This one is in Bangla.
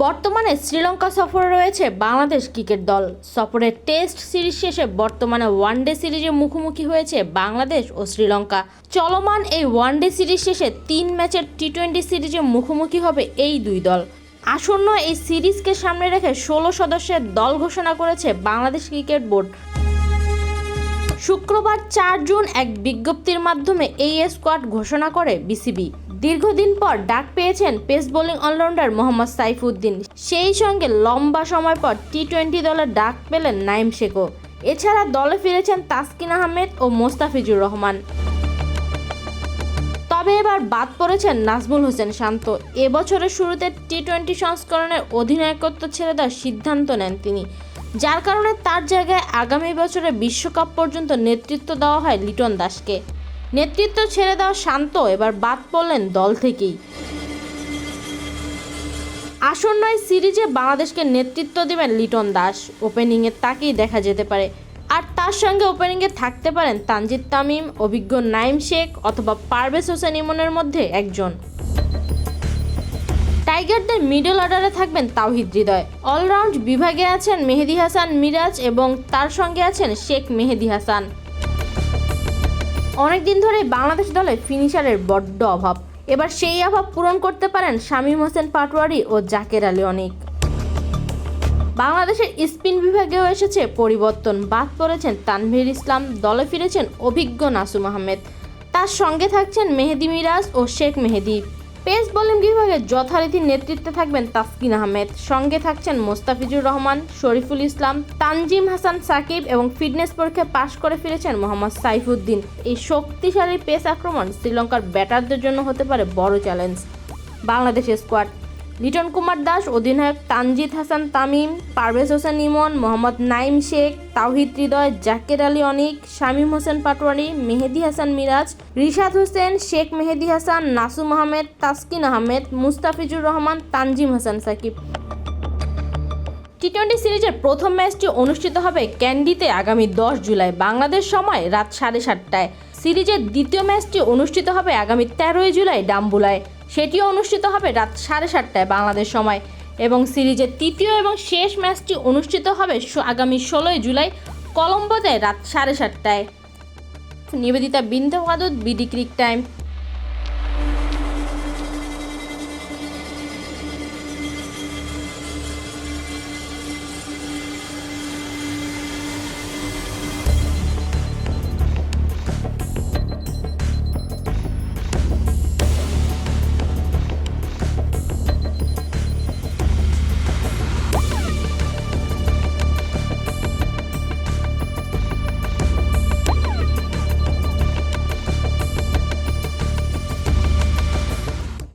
বর্তমানে শ্রীলঙ্কা সফরে রয়েছে বাংলাদেশ ক্রিকেট দল। সফরের টেস্ট সিরিজ শেষে বর্তমানে ওয়ানডে সিরিজে মুখোমুখি হয়েছে বাংলাদেশ ও শ্রীলঙ্কা। চলমান এই ওয়ানডে সিরিজ শেষে তিন ম্যাচের টি টোয়েন্টি সিরিজে মুখোমুখি হবে এই দুই দল। আসন্ন এই সিরিজকে সামনে রেখে ষোলো সদস্যের দল ঘোষণা করেছে বাংলাদেশ ক্রিকেট বোর্ড। শুক্রবার চার জুন এক বিজ্ঞপ্তির মাধ্যমে এই স্কোয়াড ঘোষণা করে বিসিবি। দীর্ঘদিন পর ডাক পেয়েছেন pace bowling all-rounder Mohammad Saifuddin. সেই সঙ্গে লম্বা সময় পর টি টোয়েন্টি দলের ডাক পেলেন নাইম শেখও। এছাড়া দলে ফিরেছেন তাসকিন আহমেদ ও মোস্তাফিজুর রহমান। তবে এবার বাদ পড়েছেন নাজমুল হোসেন শান্ত। এবছরের শুরুতে টি টোয়েন্টি সংস্করণের অধিনায়কত্ব ছেড়ে দেওয়ার সিদ্ধান্ত নেন তিনি। যার কারণে তার জায়গায় আগামী বছরে বিশ্বকাপ পর্যন্ত নেতৃত্ব দেওয়া হয় লিটন দাসকে। নেতৃত্ব ছেড়ে দেওয়া শান্ত, এবার বাদ পড়লেন দল থেকেই। আসন্ন এই সিরিজে বাংলাদেশকে নেতৃত্ব দেবেন লিটন দাস। ওপেনিংয়ে তাকেই দেখা যেতে পারে। আর তার সঙ্গে ওপেনিংয়ে থাকতে পারেন তানজিদ তামিম, অভিজ্ঞ নাইম শেখ অথবা পারভেজ হোসেন ইমনের মধ্যে একজন। টাইগারদের মিডল অর্ডারে থাকবেন তাওহিদ হৃদয়। অলরাউন্ড বিভাগে আছেন মেহেদি হাসান মিরাজ এবং তার সঙ্গে আছেন শেখ মেহেদি হাসান। অনেকদিন ধরে বাংলাদেশ দলে ফিনিশারের বড্ড অভাব। এবার সেই অভাব পূরণ করতে পারেন শামীম হোসেন পাটোয়ারি ও জাকের আলী অনেক। বাংলাদেশের স্পিন বিভাগেও এসেছে পরিবর্তন। বাদ পড়েছেন তানভীর ইসলাম, দলে ফিরেছেন অভিজ্ঞ নাসুম আহমেদ। তার সঙ্গে থাকছেন মেহেদি মিরাজ ও শেখ মেহেদি। পেস বোলিং বিভাগে যথারীতি নেতৃত্বে থাকবেন তাসকিন আহমেদ। সঙ্গে থাকছেন মোস্তাফিজুর রহমান, শরীফুল ইসলাম, তানজিম হাসান সাকিব এবং ফিটনেস পরীক্ষায় পাশ করে ফিরেছেন মোহাম্মদ সাইফুদ্দিন। এই শক্তিশালী পেস আক্রমণ শ্রীলঙ্কার ব্যাটারদের জন্য হতে পারে বড় চ্যালেঞ্জ। বাংলাদেশের স্কোয়াড লিটন কুমার দাস, অধিনায়ক তানজিদ হাসান তামিম, পারভেজ হোসেন ইমন, মোহাম্মদ নাইম শেখ, তাওহিদ হৃদয়, জাকের আলী অনিক, শামীম হোসেন পাটোয়ারি, মেহেদি হাসান মিরাজ, রিশাদ হোসেন, শেখ মেহেদি হাসান, নাসুম আহমেদ, তাসকিন আহমেদ, মুস্তাফিজুর রহমান, তানজিম হাসান সাকিব। টি টোয়েন্টি সিরিজের প্রথম ম্যাচটি অনুষ্ঠিত হবে ক্যান্ডিতে আগামী দশ জুলাই, বাংলাদেশ সময় রাত সাড়ে সাতটায়। সিরিজের দ্বিতীয় ম্যাচটি অনুষ্ঠিত হবে আগামী তেরোই জুলাই ডাম্বুলায়। সেটিও অনুষ্ঠিত হবে রাত সাড়ে সাতটায় বাংলাদেশ সময়। এবং সিরিজের তৃতীয় এবং শেষ ম্যাচটি অনুষ্ঠিত হবে আগামী ষোলোই জুলাই কলম্বোতে রাত সাড়ে সাতটায়। নিবেদিতা বিন্দু বিডি ক্রিক টাইম।